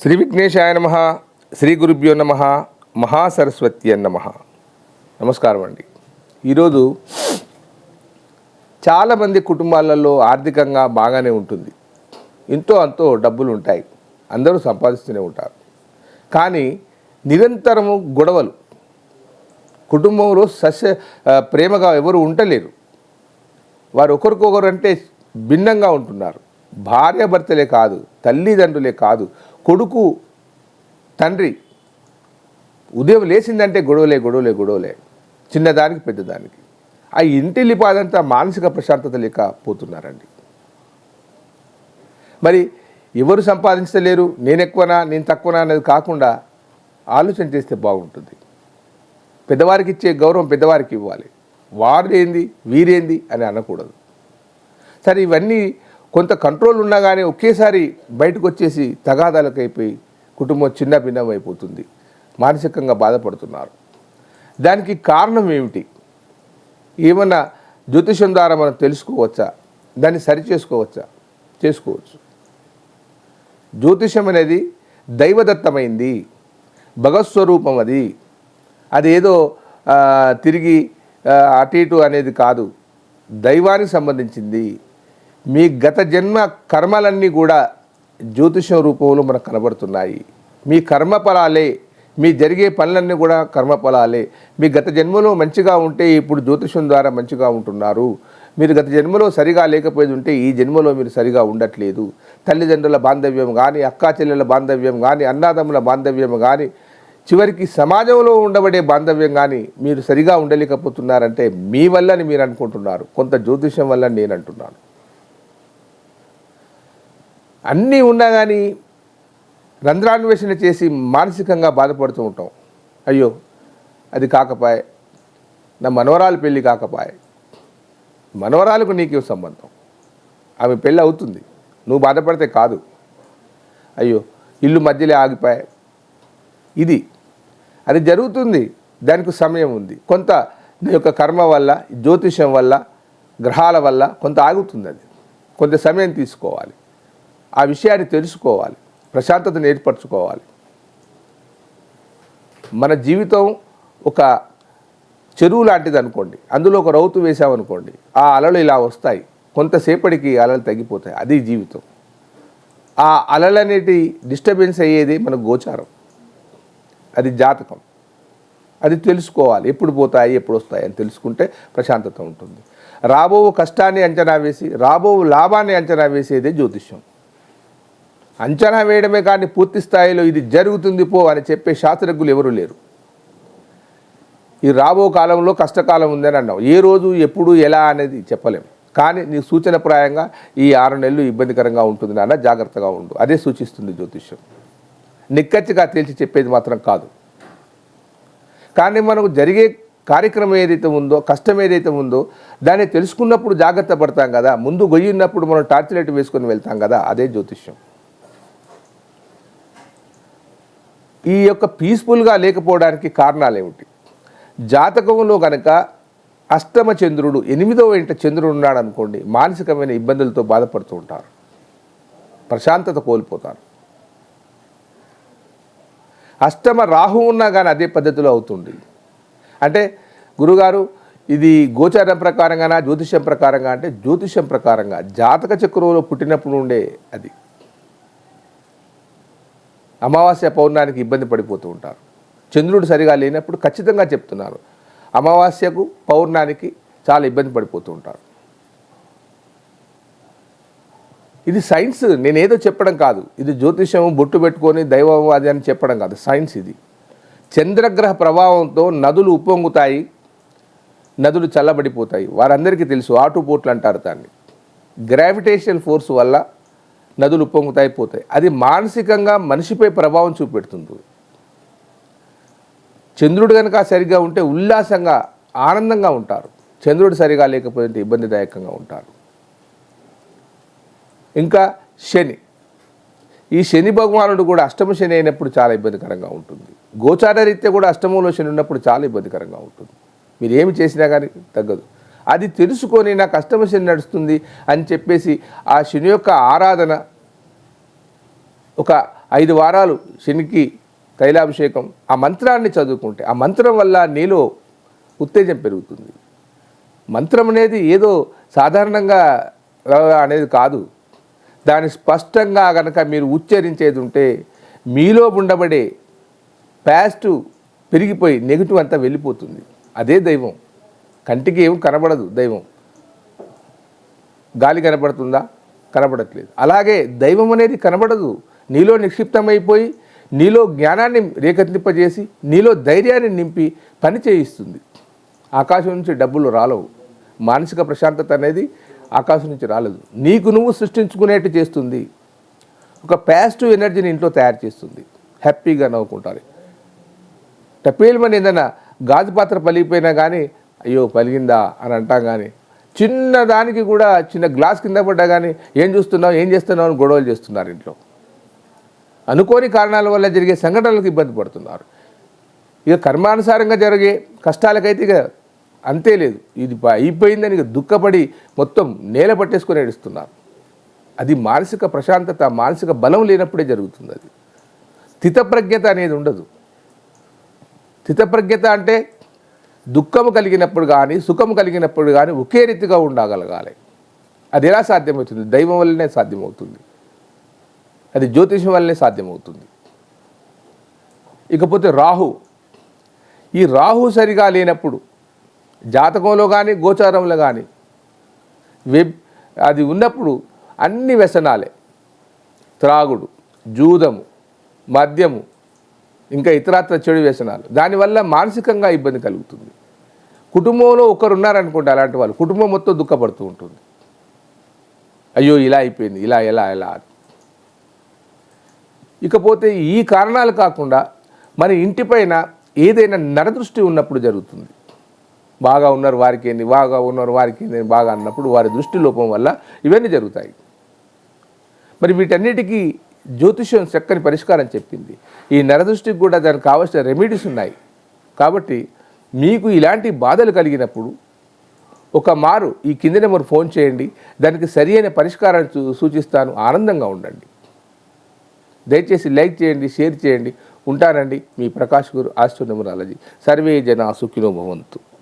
శ్రీ విఘ్నేశాయ నమ శ్రీ గురుభ్యో నమ మహాసరస్వతి నమ. నమస్కారం అండి. ఈరోజు చాలామంది కుటుంబాలలో ఆర్థికంగా బాగానే ఉంటుంది. ఎంతో అంతో డబ్బులు ఉంటాయి. అందరూ సంపాదిస్తూనే ఉంటారు. కానీ నిరంతరము గొడవలు. కుటుంబంలో సస్య ప్రేమగా ఎవరు ఉండలేరు. వారు ఒకరికొకరు అంటే భిన్నంగా ఉంటున్నారు. భార్యాభర్తలే కాదు తల్లిదండ్రులే కాదు కొడుకు తండ్రి ఉదయం లేచిందంటే గొడవలే గొడవలే గొడవలే. చిన్నదానికి పెద్దదానికి. ఆ ఇంటి లిపాదంతా మానసిక ప్రశాంతత లేక పోతున్నారండి. మరి ఎవరు సంపాదించలేరు? నేను ఎక్కువనా నేను తక్కువనా అనేది కాకుండా ఆలోచన చేస్తే బాగుంటుంది. పెద్దవారికి ఇచ్చే గౌరవం పెద్దవారికి ఇవ్వాలి. వారేంది వీరేంది అని అనకూడదు. సరే ఇవన్నీ కొంత కంట్రోల్ ఉన్నా కానీ ఒకేసారి బయటకు వచ్చేసి తగాదాలకు అయిపోయి కుటుంబం చిన్న భిన్నం అయిపోతుంది మానసికంగా బాధపడుతున్నారు. దానికి కారణం ఏమిటి? ఏమన్నా జ్యోతిషం ద్వారా మనం తెలుసుకోవచ్చా? దాన్ని సరి చేసుకోవచ్చా. చేసుకోవచ్చు జ్యోతిషం అనేది దైవదత్తమైంది. భగవత్స్వరూపం అది. అది ఏదో తిరిగి అటు ఇటు అనేది కాదు. దైవానికి సంబంధించింది. మీ గత జన్మ కర్మలన్నీ కూడా జ్యోతిషం రూపంలో మనకు కనబడుతున్నాయి. మీ కర్మఫలాలే మీ జరిగే పనులన్నీ కూడా కర్మఫలాలే మీ గత జన్మలో మంచిగా ఉంటే ఇప్పుడు జ్యోతిషం ద్వారా మంచిగా ఉంటున్నారు. మీరు గత జన్మలో సరిగా లేకపోయేది ఉంటే ఈ జన్మలో మీరు సరిగా ఉండట్లేదు. తల్లిదండ్రుల బాంధవ్యం కానీ అక్కా చెల్లెల బాంధవ్యం కానీ అన్నాదమ్ముల బాంధవ్యం కానీ చివరికి సమాజంలో ఉండబడే బాంధవ్యం కానీ మీరు సరిగా ఉండలేకపోతున్నారంటే మీ వల్లని మీరు అనుకుంటున్నారు. కొంత జ్యోతిషం వల్ల నేను అంటున్నాను. అన్నీ ఉన్నా కానీ రంధ్రాన్వేషణ చేసి మానసికంగా బాధపడుతూ ఉంటాం. అయ్యో అది కాకపాయే. నా మనవరాలు పెళ్ళి కాకపాయే. మనవరాలకు నీకే సంబంధం? ఆమె పెళ్ళి అవుతుంది. నువ్వు బాధపడితే కాదు. అయ్యో ఇల్లు మధ్యలో ఆగిపోయాయి ఇది అది జరుగుతుంది. దానికి సమయం ఉంది. కొంత నీ యొక్క కర్మ వల్ల జ్యోతిషం వల్ల గ్రహాల వల్ల కొంత ఆగుతుంది అది. కొంత సమయం తీసుకోవాలి. ఆ విషయాన్ని తెలుసుకోవాలి ప్రశాంతతను ఏర్పరచుకోవాలి. మన జీవితం ఒక చెరువు లాంటిది అనుకోండి అందులో ఒక రౌతు వేసామనుకోండి ఆ అలలు ఇలా వస్తాయి. కొంతసేపటికి అలలు తగ్గిపోతాయి అది జీవితం. ఆ అలలు అనేటి డిస్టర్బెన్స్ అయ్యేది మన గోచారం. అది జాతకం. అది తెలుసుకోవాలి ఎప్పుడు పోతాయి ఎప్పుడు వస్తాయి అని తెలుసుకుంటే ప్రశాంతత ఉంటుంది. రాబో కష్టాన్ని అంచనా వేసి రాబో లాభాన్ని అంచనా వేసేదే జ్యోతిష్యం. అంచనా వేయడమే కానీ పూర్తి స్థాయిలో ఇది జరుగుతుంది పో అని చెప్పే శాస్త్రజ్ఞులు ఎవరూ లేరు. ఈ రాబో కాలంలో కష్టకాలం ఉందని అన్నావు. ఏ రోజు ఎప్పుడు ఎలా అనేది చెప్పలేం. కానీ నీ సూచనప్రాయంగా ఈ ఆరు నెలలు ఇబ్బందికరంగా ఉంటుంది నాన్న జాగ్రత్తగా ఉండు. అదే సూచిస్తుంది జ్యోతిష్యం. నిక్కచ్చిగా తేల్చి చెప్పేది మాత్రం కాదు. కానీ మనకు జరిగే కార్యక్రమం ఏదైతే ఉందో కష్టం ఏదైతే ఉందో దాన్ని తెలుసుకున్నప్పుడు జాగ్రత్త పడతాం కదా. ముందు గొయ్యి ఉన్నప్పుడు మనం టార్చ్ లైట్ వేసుకొని వెళ్తాం కదా. అదే జ్యోతిష్యం. ఈ యొక్క పీస్ఫుల్గా లేకపోవడానికి కారణాలు ఏమిటి జాతకంలో కనుక అష్టమ చంద్రుడు ఎనిమిదవ ఇంట చంద్రుడు ఉన్నాడు అనుకోండి మానసికమైన ఇబ్బందులతో బాధపడుతూ ఉంటారు. ప్రశాంతత కోల్పోతారు. అష్టమ రాహు ఉన్నా కానీ అదే పద్ధతిలో అవుతుంది. అంటే గురుగారు ఇది గోచారం ప్రకారంగానా జ్యోతిష్యం ప్రకారంగా? అంటే జ్యోతిష్యం ప్రకారంగా. జాతక చక్రంలో పుట్టినప్పుడు ఉండే అది. అమావాస్య పౌర్ణానికి ఇబ్బంది పడిపోతూ ఉంటారు. చంద్రుడు సరిగా లేనప్పుడు ఖచ్చితంగా చెప్తున్నారు. అమావాస్యకు పౌర్ణానికి చాలా ఇబ్బంది పడిపోతూ ఉంటారు. ఇది సైన్స్ నేనేదో చెప్పడం కాదు. ఇది జ్యోతిషము బొట్టు పెట్టుకొని దైవం అది అని చెప్పడం కాదు. సైన్స్ ఇది. చంద్రగ్రహ ప్రభావంతో నదులు ఉప్పొంగుతాయి నదులు చల్లబడిపోతాయి. వారందరికీ తెలుసు ఆటుపోట్లు అంటారు దాన్ని. గ్రావిటేషన్ ఫోర్స్ వల్ల నదులు ఉప్పొంగుతాయి పోతాయి అది మానసికంగా మనిషిపై ప్రభావం చూపెడుతుంది. చంద్రుడు కనుక సరిగ్గా ఉంటే ఉల్లాసంగా ఆనందంగా ఉంటారు. చంద్రుడు సరిగా లేకపోతే ఇబ్బందిదాయకంగా ఉంటారు. ఇంకా శని. ఈ శని భగవానుడు కూడా అష్టమ శని అయినప్పుడు చాలా ఇబ్బందికరంగా ఉంటుంది. గోచార రీత్యా కూడా అష్టమంలో శని ఉన్నప్పుడు చాలా ఇబ్బందికరంగా ఉంటుంది. మీరు ఏమి చేసినా కానీ తగ్గదు. అది తెలుసుకొని నా అష్టమ శని నడుస్తుంది అని చెప్పేసి ఆ శని యొక్క ఆరాధన ఒక ఐదు వారాలు శనికి తైలాభిషేకం ఆ మంత్రాన్ని చదువుకుంటే ఆ మంత్రం వల్ల నీలో ఉత్తేజం పెరుగుతుంది. మంత్రం అనేది ఏదో సాధారణంగా అనేది కాదు. దాన్ని స్పష్టంగా కనుక మీరు ఉచ్చరించేది ఉంటే మీలో ఉండబడే ప్యాస్ట్ పెరిగిపోయి నెగిటివ్ అంతా వెళ్ళిపోతుంది. అదే దైవం. కంటికి ఏం కనబడదు దైవం. గాలి కనబడుతుందా? కనబడట్లేదు. అలాగే దైవం అనేది కనబడదు. నీలో నిక్షిప్తమైపోయి నీలో జ్ఞానాన్ని రేకెత్తింపజేసి నీలో ధైర్యాన్ని నింపి పని చేయిస్తుంది. ఆకాశం నుంచి డబ్బులు రాలవు. మానసిక ప్రశాంతత అనేది ఆకాశం నుంచి రాలేదు. నీకు నువ్వు సృష్టించుకునేట్టు చేస్తుంది. ఒక పాజిటివ్ ఎనర్జీని ఇంట్లో తయారు చేస్తుంది. హ్యాపీగా నవ్వుకుంటారు. టపేల్మని ఏదైనా గాజు పాత్ర పలిగిపోయినా కానీ అయ్యో పలిగిందా అని అంటాం కానీ చిన్న దానికి కూడా చిన్న గ్లాస్ కింద పడ్డా కానీ ఏం చూస్తున్నావు ఏం చేస్తున్నావు అని గొడవలు చేస్తున్నారు ఇంట్లో. అనుకోని కారణాల వల్ల జరిగే సంఘటనలకు ఇబ్బంది పడుతున్నారు. ఇక కర్మానుసారంగా జరిగే కష్టాలకైతే ఇక అంతే లేదు. ఇది అయిపోయిందని ఇక దుఃఖపడి మొత్తం నేల పట్టేసుకొని ఏడుస్తున్నారు. అది మానసిక ప్రశాంతత మానసిక బలం లేనప్పుడే జరుగుతుంది అది. స్థితప్రజ్ఞత అనేది ఉండదు. స్థితప్రజ్ఞత అంటే దుఃఖము కలిగినప్పుడు కానీ సుఖము కలిగినప్పుడు కానీ ఒకే రీతిగా ఉండగలగాలి. అది ఎలా సాధ్యమవుతుంది? దైవం వల్లనే సాధ్యమవుతుంది. అది జ్యోతిషం వల్లనే సాధ్యమవుతుంది. ఇకపోతే రాహు. ఈ రాహు సరిగా లేనప్పుడు జాతకంలో కానీ గోచారంలో కానీ వెబ్ అది ఉన్నప్పుడు అన్ని వ్యసనాలే. త్రాగుడు జూదము మద్యము ఇంకా ఇతరత్ర చెడు వ్యసనాలు. దానివల్ల మానసికంగా ఇబ్బంది కలుగుతుంది. కుటుంబంలో ఒకరు ఉన్నారనుకోండి అలాంటి వాళ్ళు కుటుంబం మొత్తం దుఃఖపడుతూ ఉంటుంది. అయ్యో ఇలా అయిపోయింది ఇలా ఎలా ఎలా ఇకపోతే ఈ కారణాలు కాకుండా మన ఇంటిపైన ఏదైనా నరదృష్టి ఉన్నప్పుడు జరుగుతుంది. బాగా ఉన్నారు వారికి ఏంది బాగా ఉన్నారు వారికి ఏంది బాగా అన్నప్పుడు వారి దృష్టి లోపం వల్ల ఇవన్నీ జరుగుతాయి. మరి వీటన్నిటికీ జ్యోతిష్యం చక్కని పరిష్కారం చెప్పింది. ఈ నరదృష్టికి కూడా దానికి కావాల్సిన రెమెడీస్ ఉన్నాయి. కాబట్టి మీకు ఇలాంటి బాధలు కలిగినప్పుడు ఒక మారు ఈ కింద నెంబర్ ఫోన్ చేయండి. దానికి సరి అయిన పరిష్కారాన్ని సూచిస్తాను. ఆనందంగా ఉండండి. దయచేసి లైక్ చేయండి షేర్ చేయండి. ఉంటానండి మీ ప్రకాష్ గురు ఆస్ట్రోనమరాలజీ సర్వే జన సుఖినో భవంతు.